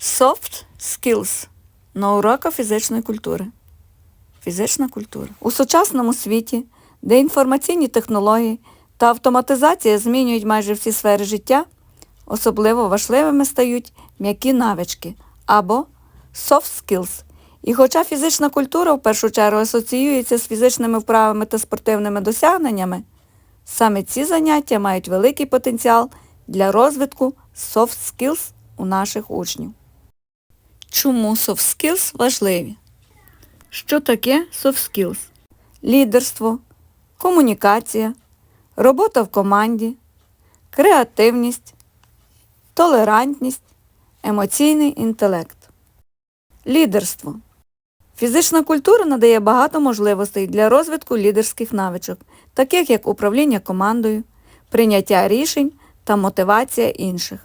Soft skills на уроках фізичної культури. Фізична культура. У сучасному світі, де інформаційні технології та автоматизація змінюють майже всі сфери життя, особливо важливими стають м'які навички або soft skills. І хоча фізична культура в першу чергу асоціюється з фізичними вправами та спортивними досягненнями, саме ці заняття мають великий потенціал для розвитку soft skills у наших учнів. Чому soft skills важливі? Що таке soft skills? Лідерство, комунікація, робота в команді, креативність, толерантність, емоційний інтелект. Лідерство. Фізична культура надає багато можливостей для розвитку лідерських навичок, таких як управління командою, прийняття рішень та мотивація інших.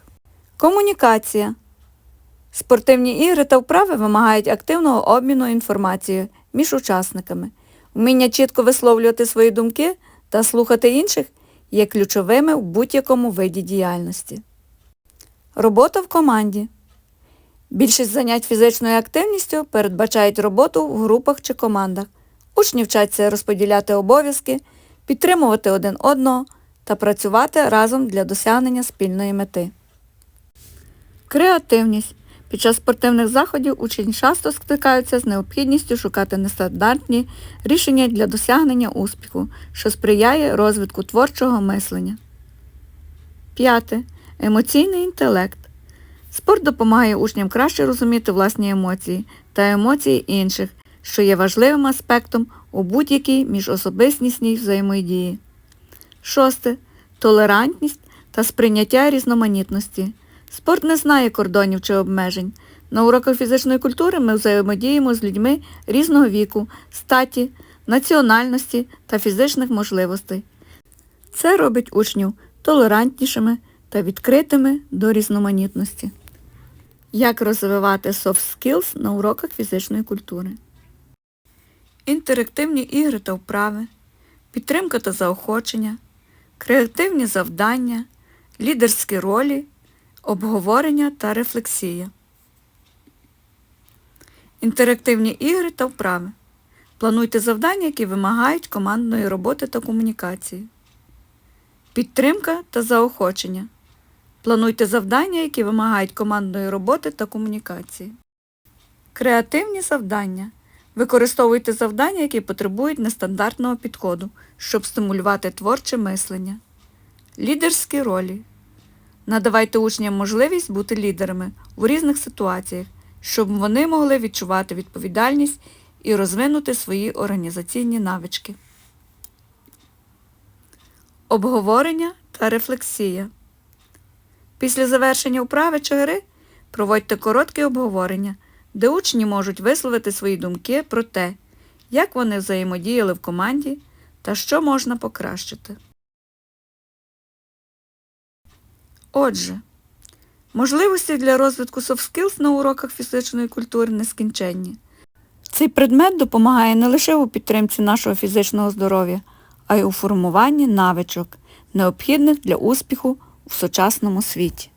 Комунікація. Спортивні ігри та вправи вимагають активного обміну інформацією між учасниками. Вміння чітко висловлювати свої думки та слухати інших є ключовими в будь-якому виді діяльності. Робота в команді. Більшість занять фізичною активністю передбачають роботу в групах чи командах. Учні вчаться розподіляти обов'язки, підтримувати один одного та працювати разом для досягнення спільної мети. Креативність. Під час спортивних заходів учні часто стикаються з необхідністю шукати нестандартні рішення для досягнення успіху, що сприяє розвитку творчого мислення. П'яте. Емоційний інтелект. Спорт допомагає учням краще розуміти власні емоції та емоції інших, що є важливим аспектом у будь-якій міжособистісній взаємодії. Шосте. Толерантність та сприйняття різноманітності. Спорт не знає кордонів чи обмежень. На уроках фізичної культури ми взаємодіємо з людьми різного віку, статі, національності та фізичних можливостей. Це робить учнів толерантнішими та відкритими до різноманітності. Як розвивати soft skills на уроках фізичної культури? Інтерактивні ігри та вправи, підтримка та заохочення, креативні завдання, лідерські ролі, обговорення та рефлексія. Інтерактивні ігри та вправи. Плануйте завдання, які вимагають командної роботи та комунікації. Підтримка та заохочення. Плануйте завдання, які вимагають командної роботи та комунікації. Креативні завдання. Використовуйте завдання, які потребують нестандартного підходу, щоб стимулювати творче мислення. Лідерські ролі. Надавайте учням можливість бути лідерами у різних ситуаціях, щоб вони могли відчувати відповідальність і розвинути свої організаційні навички. Обговорення та рефлексія. Після завершення вправи чи гри проводьте коротке обговорення, де учні можуть висловити свої думки про те, як вони взаємодіяли в команді та що можна покращити. Отже, можливості для розвитку soft skills на уроках фізичної культури нескінченні. Цей предмет допомагає не лише у підтримці нашого фізичного здоров'я, а й у формуванні навичок, необхідних для успіху в сучасному світі.